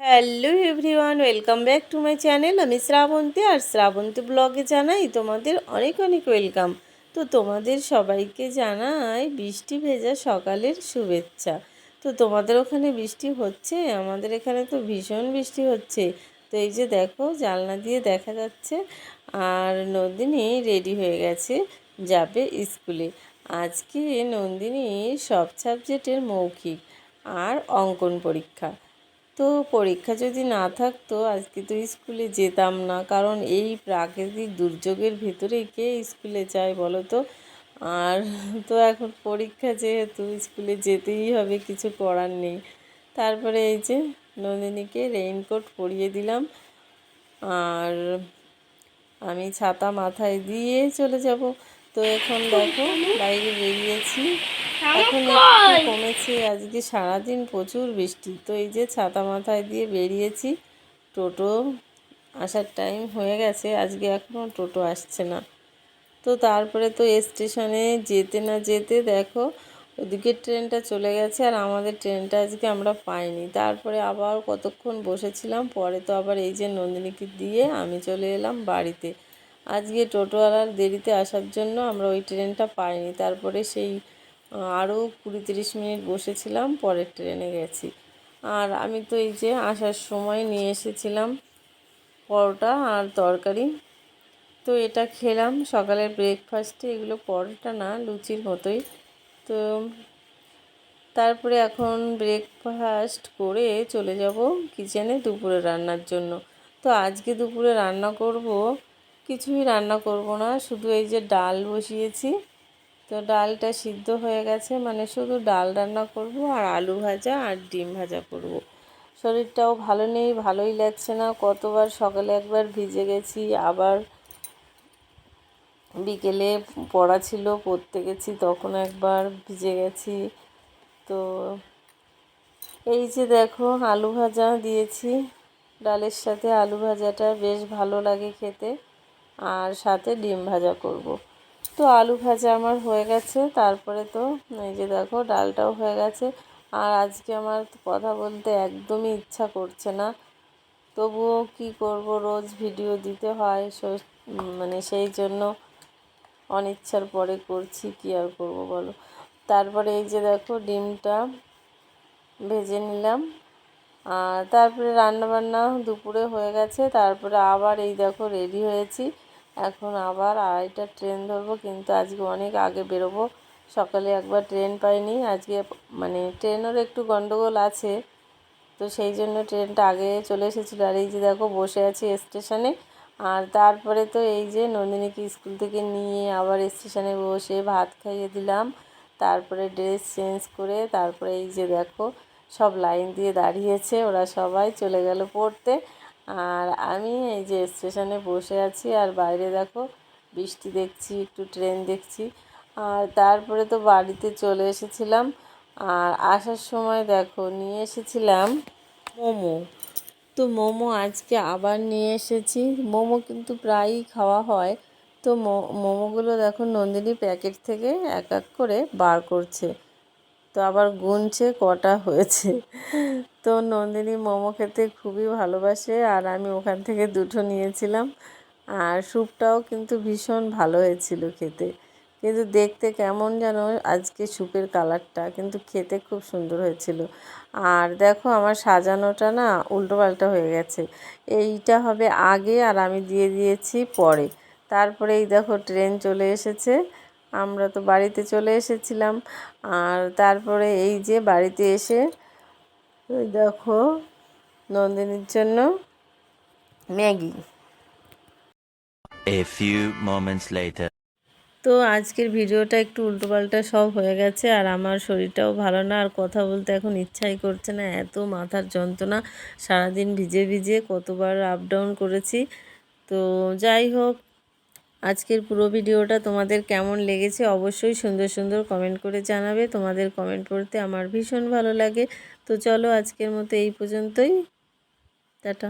Hello everyone, welcome back to my channel. আমি শ্রাবন্তী আর শ্রাবন্তী ব্লগে জানাই তোমাদের অনেক অনেক ওয়েলকাম। তো তোমাদের সবাইকে জানাই বৃষ্টি ভেজা সকালের শুভেচ্ছা। তো তোমাদের ওখানে বৃষ্টি হচ্ছে? আমাদের এখানে তো ভীষণ বৃষ্টি হচ্ছে। তো এই যে দেখো, জানলা দিয়ে দেখা যাচ্ছে আর নন্দিনী রেডি হয়ে গেছে, যাবে স্কুলে। আজকে নন্দিনী সব সাবজেক্টের মৌখিক আর অঙ্কন পরীক্ষা। তো পরীক্ষা যদি না থাকতো, আজকে তো স্কুলে যেতাম না। কারণ এই প্রাকৃতিক দুর্যোগের ভেতরে কে স্কুলে যায় বলো তো? আর তো এখন পরীক্ষা যেহেতু, স্কুলে যেতেই হবে, কিছু করার নেই। তারপরে এই যে নন্দিনীকে রেইনকোট পরিয়ে দিলাম। আর আমি ছাতা মাথায় দিয়ে চলে যাব। তো এখন দেখো বাইরে বেরিয়েছি। এখন একটু কমেছে আজকে সারাদিন প্রচুর বৃষ্টি। তো এই যে ছাতা মাথায় দিয়ে বেরিয়েছি টোটো আসার টাইম হয়ে গেছে আজকে এখনও টোটো আসছে না। তো তারপরে তো স্টেশনে যেতে না যেতে দেখো ওদিকে ট্রেনটা চলে গেছে আর আমাদের ট্রেনটা আজকে আমরা পাইনি। তারপরে আবার কতক্ষণ বসেছিলাম পরে তো আবার এই যে নন্দিনীকে দিয়ে আমি চলে এলাম বাড়িতে। আজকে টোটোওয়ালার দেরিতে আসার জন্য আমরা ওই ট্রেনটা পাইনি। তারপরে সেই আরও কুড়ি তিরিশ মিনিট বসেছিলাম, পরের ট্রেনে গেছি। আর আমি তো এই যে আসার সময় নিয়ে এসেছিলাম পরোটা আর তরকারি, তো এটা খেলাম। সকালের ব্রেকফাস্টে এগুলো পরোটা না, লুচির মতোই। তো তারপরে এখন ব্রেকফাস্ট করে চলে যাব কিচেনে দুপুরে রান্নার জন্য। তো আজকে দুপুরে রান্না করব কিছুই রান্না করব না, শুধু এই যে ডাল বসিয়েছি। তো ডালটা সিদ্ধ হয়ে গেছে মানে শুধু ডাল রান্না করব আর আলু ভাজা আর ডিম ভাজা করব। শরীরটাও ভালো নেই, ভালোই লাগছে না। কতবার সকালে একবার ভিজে গেছি, আবার বিকেলে পড়া ছিল, পড়তে গেছি, তখন একবার ভিজে গেছি। তো এই যে দেখো, আলু ভাজা দিয়েছি। ডালের সাথে আলু ভাজাটা বেশ ভালো লাগে খেতে। আর সাথে ডিম ভাজা করব। তো আলু ভাজা আমার হয়ে গেছে, তারপরে তো এই যে দেখো ডালটাও হয়ে গেছে। আর আজকে আমার কথা বলতে একদমই ইচ্ছা করছে না। তবুও কি করব, রোজ ভিডিও দিতে হয় মানে সেই জন্য অনিচ্ছার পরে করছি, কি আর করব বলো। তারপরে এই যে দেখো ডিমটা ভেজে নিলাম। আর তারপরে রান্নাবান্না দুপুরে হয়ে গেছে, তারপরে আবার এই দেখো রেডি হয়েছি। এখন আবার আড়াইটা ট্রেন ধরবো, কিন্তু আজকে অনেক আগে বেরোবো। সকালে একবার ট্রেন পাইনি, আজকে মানে ট্রেনেরও একটু গন্ডগোল আছে, তো সেই জন্য ট্রেনটা আগে চলে এসেছিল। আর এই যে দেখো, বসে আছি স্টেশনে। আর তারপরে তো এই যে নন্দিনীকে স্কুল থেকে নিয়ে আবার স্টেশনে বসে ভাত খাইয়ে দিলাম। তারপরে ড্রেস চেঞ্জ করে, তারপরে এই যে দেখো, সব লাইন দিয়ে দাঁড়িয়েছে। ওরা সবাই চলে গেল পড়তে। আর আমি এই যে স্টেশনে বসে আছি আর বাইরে দেখো বৃষ্টি দেখছি, একটু ট্রেন দেখছি। আর তারপরে তো বাড়িতে চলে এসেছিলাম। আর আসার সময় দেখো নিয়ে এসেছিলাম মোমো। তো মোমো আজকে আবার নিয়ে এসেছি। মোমো কিন্তু প্রায়ই খাওয়া হয়। তো মোমোগুলো দেখো নন্দিনী প্যাকেট থেকে এক এক করে বার করছে। তো আবার গুনছে, কটা হয়েছে। তো নন্দিনী মোমো খেতে খুবই ভালোবাসে আর আমি ওখান থেকে দুটো নিয়েছিলাম। আর স্যুপটাও কিন্তু ভীষণ ভালো হয়েছিল খেতে। কিন্তু দেখতে কেমন যেন আজকে স্যুপের কালারটা, কিন্তু খেতে খুব সুন্দর হয়েছিল। আর দেখো আমার সাজানোটা না উল্টোপাল্টা হয়ে গেছে। এইটা হবে আগে আর আমি দিয়ে দিয়েছি পরে। তারপরে এই দেখো ট্রেন চলে এসেছে। আমরা তো বাড়িতে চলে এসেছিলাম। আর তারপরে এই যে বাড়িতে এসে দেখো নন্দিনীর জন্য Maggi. A few moments later. তো আজকের ভিডিওটা একটু উল্টোপাল্টা সব হয়ে গেছে আর আমার শরীরটাও ভালো না আর কথা বলতে এখন ইচ্ছাই করছে না এত মাথার যন্ত্রণা সারাদিন ভিজে ভিজে কতবার আপ ডাউন করেছি। তো যাই হোক আজকের পুরো ভিডিওটা তোমাদের কেমন লেগেছে অবশ্যই সুন্দর সুন্দর কমেন্ট করে জানাবে। তোমাদের কমেন্ট পড়তে আমার ভীষণ ভালো লাগে। তো চলো আজকের মতো এই পর্যন্তই। টাটা।